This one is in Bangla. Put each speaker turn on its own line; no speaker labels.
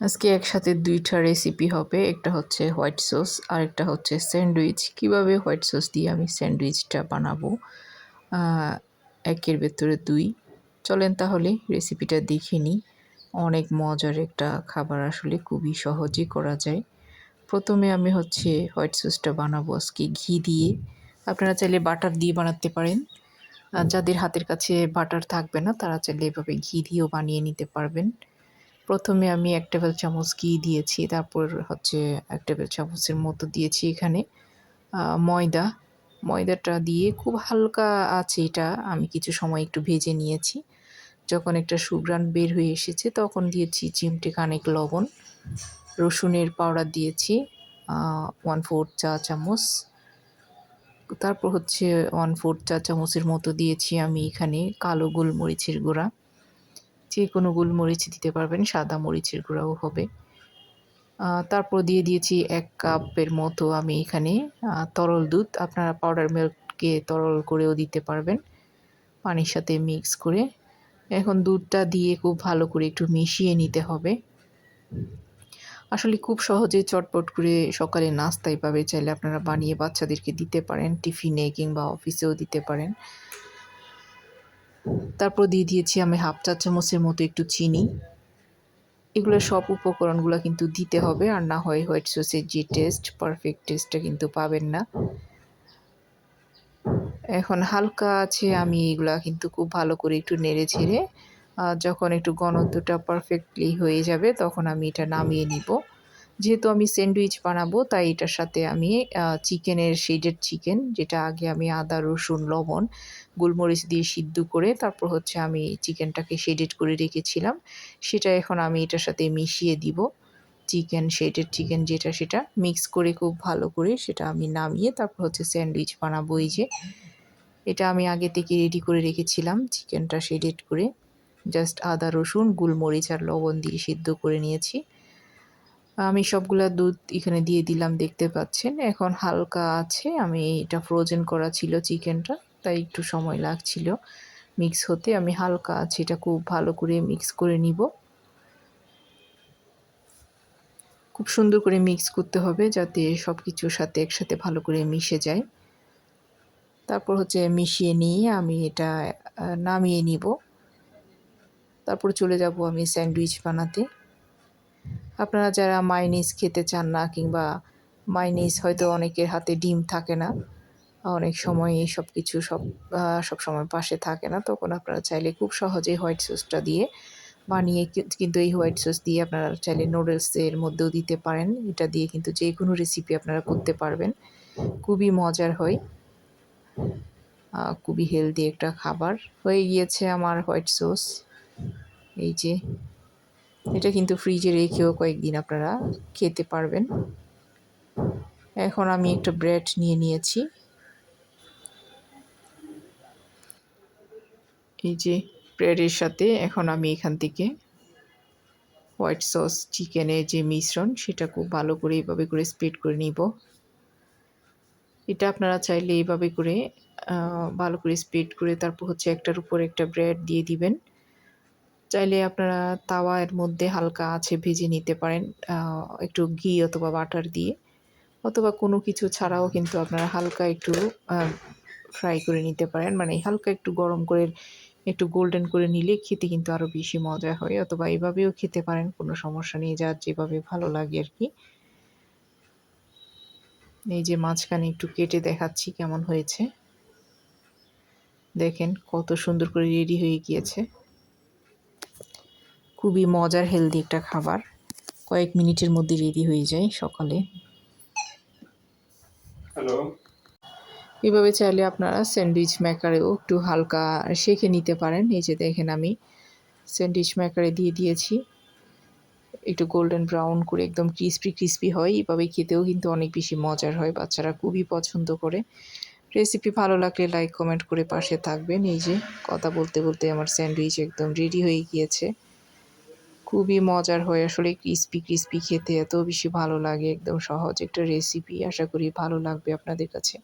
আজকে একসাথে দুইটা রেসিপি হবে। একটা হচ্ছে হোয়াইট সস আর একটা হচ্ছে স্যান্ডউইচ কীভাবে হোয়াইট সস দিয়ে আমি স্যান্ডউইচটা বানাবো? একের ভেতরে দুই। চলেন তাহলে রেসিপিটা দেখে নিই। অনেক মজার একটা খাবার আসলে, খুবই সহজে করা যায়। প্রথমে আমি হচ্ছে হোয়াইট সসটা বানাবো আজকে ঘি দিয়ে। আপনারা চাইলে বাটার দিয়ে বানাতে পারেন। যাদের হাতের কাছে বাটার থাকবে না, তারা চাইলে এভাবে ঘি দিয়েও বানিয়ে নিতে পারবেন। প্রথমে আমি এক টেবিল চামচ ঘি দিয়েছি, তারপর হচ্ছে এক টেবিল চামচের মতো দিয়েছি এখানে ময়দা। ময়দাটা দিয়ে খুব হালকা আছে এটা, আমি কিছু সময় একটু ভেজে নিয়েছি। যখন একটা সুগ্রান বের হয়ে এসেছে তখন দিয়েছি চিমটে খানেক লবণ, রসুনের পাউডার দিয়েছি ওয়ান ফোর চা চামচ। তারপর হচ্ছে ওয়ান ফোর চা চামচের মতো দিয়েছি আমি এখানে কালো গোলমরিচের গুঁড়া। যে কোনো গোলমরিচ দিতে পারবেন, সাদা মরিচের গুঁড়াও হবে। তারপর দিয়ে দিয়েছি এক কাপের মতো আমি এখানে তরল দুধ। আপনারা পাউডার মিল্ককে তরল করেও দিতে পারবেন, পানির সাথে মিক্স করে। এখন দুধটা দিয়ে খুব ভালো করে একটু মিশিয়ে নিতে হবে। আসলে খুব সহজে চটপট করে সকালে নাস্তায় পাবে চাইলে আপনারা বানিয়ে বাচ্চাদেরকে দিতে পারেন, টিফিনে কিংবা অফিসেও দিতে পারেন। তারপর দিয়ে দিয়েছি আমি হাফ চা চামচের মতো একটু চিনি। এগুলো সব উপকরণগুলো কিন্তু দিতে হবে আর না হয় হোয়াইট সসের যে টেস্ট, পারফেক্ট টেস্টটা কিন্তু পাবেন না। এখন হালকা আছে, আমি এগুলা কিন্তু খুব ভালো করে একটু নেড়ে ছেড়ে যখন একটু ঘনত্বটা পারফেক্টলি হয়ে যাবে, তখন আমি এটা নামিয়ে নিব। যেহেতু আমি স্যান্ডউইচ বানাবো, তাই এটার সাথে আমি চিকেনের শেডেড চিকেন যেটা আগে আমি আদা, রসুন, লবণ, গোলমরিচ দিয়ে সিদ্ধ করে তারপর হচ্ছে আমি চিকেনটাকে শেডেড করে রেখেছিলাম। সেটা এখন আমি এটার সাথে মিশিয়ে দিব। চিকেন শেডেড চিকেন যেটা সেটা মিক্স করে খুব ভালো করে সেটা আমি নামিয়ে তারপর হচ্ছে স্যান্ডউইচ বানাবো এই যে। এটা আমি আগে থেকে রেডি করে রেখেছিলাম, চিকেনটা শেডেড করে। জাস্ট আদা, রসুন, গোলমরিচ আর লবণ দিয়ে সিদ্ধ করে নিয়েছি। আমি সবগুলা দুধ এখানে দিয়ে দিলাম, দেখতে পাচ্ছেন। এখন হালকা আছে, আমি এটা ফ্রোজেন করা ছিল চিকেনটা, তাই একটু সময় লাগছিল মিক্স হতে। আমি হালকা আছে, এটা খুব ভালো করে মিক্স করে নিব। খুব সুন্দর করে মিক্স করতে হবে যাতে সব কিছুর সাথে একসাথে ভালো করে মিশে যায়। তারপর হচ্ছে মিশিয়ে নিয়ে আমি এটা নামিয়ে নিব। তারপর চলে যাব আমি স্যান্ডউইচ বানাতে। আপনারা যারা মাইনিস খেতে চান না কিংবা মাইনিস হয়তো অনেকের হাতে ডিম থাকে না, অনেক সময় সব কিছু সব সব সময় পাশে থাকে না, তখন আপনারা চাইলে খুব সহজেই হোয়াইট সসটা দিয়ে বানিয়ে কিন্তু এই হোয়াইট সস দিয়ে আপনারা চাইলে নুডলসের মধ্যেও দিতে পারেন। এটা দিয়ে কিন্তু যে কোনো রেসিপি আপনারা করতে পারবেন। খুবই মজার হয়। খুবই হেলদি একটা খাবার। হয়ে গিয়েছে আমার হোয়াইট সস। এই যে এটা কিন্তু ফ্রিজে রেখেও কয়েকদিন আপনারা খেতে পারবেন। এখন আমি একটা ব্রেড নিয়ে নিয়েছি। এই যে ব্রেডের সাথে এখন আমি এখান থেকে হোয়াইট সস চিকেনের যে মিশ্রণ, সেটা খুব ভালো করে এইভাবে করে স্প্রেড করে নিব। এটা আপনারা চাইলে এইভাবে করে ভালো করে স্প্রেড করে তারপর হচ্ছে একটার উপর একটা ব্রেড দিয়ে দিবেন। চাইলে আপনারা তাওয়ার মধ্যে হালকা আছে ভেজে নিতে পারেন একটু ঘি অথবা বাটার দিয়ে। অথবা কোনো কিছু ছাড়াও কিন্তু আপনারা হালকা একটু ফ্রাই করে নিতে পারেন। মানে হালকা একটু গরম করে, একটু গোল্ডেন করে নিলে খেতে কিন্তু আরও বেশি মজা হয়। অথবা এভাবেও খেতে পারেন, কোনো সমস্যা নেই, যার যেভাবে ভালো লাগে আর কি। এই যে মাঝখানে একটু কেটে দেখাচ্ছি কেমন হয়েছে। দেখেন কত সুন্দর করে রেডি হয়ে গিয়েছে। খুবই মজার হেলদি একটা খাবার। কয়েক মিনিটের মধ্যে রেডি হয়ে যায় সকালে।
হ্যালো
এভাবে চাইলে আপনারা স্যান্ডউইচ মেকারেও একটু হালকা সেঁকে নিতে পারেন। এই যে দেখেন আমি স্যান্ডউইচ মেকারে দিয়ে দিয়েছি। একটু গোল্ডেন ব্রাউন করে একদম ক্রিস্পি ক্রিস্পি হয়। এভাবে খেতেও কিন্তু অনেক বেশি মজার হয়। বাচ্চারা খুবই পছন্দ করে। রেসিপি ভালো লাগলে লাইক কমেন্ট করে পাশে থাকবেন। এই যে কথা বলতে বলতে আমার স্যান্ডউইচ একদম রেডি হয়ে গিয়েছে। খুবই মজার হয় আসলে ক্রিস্পি ক্রিস্পি খেতে। এত বেশি ভালো লাগে, একদম সহজ একটা রেসিপি আশা করি ভালো লাগবে আপনাদের কাছে।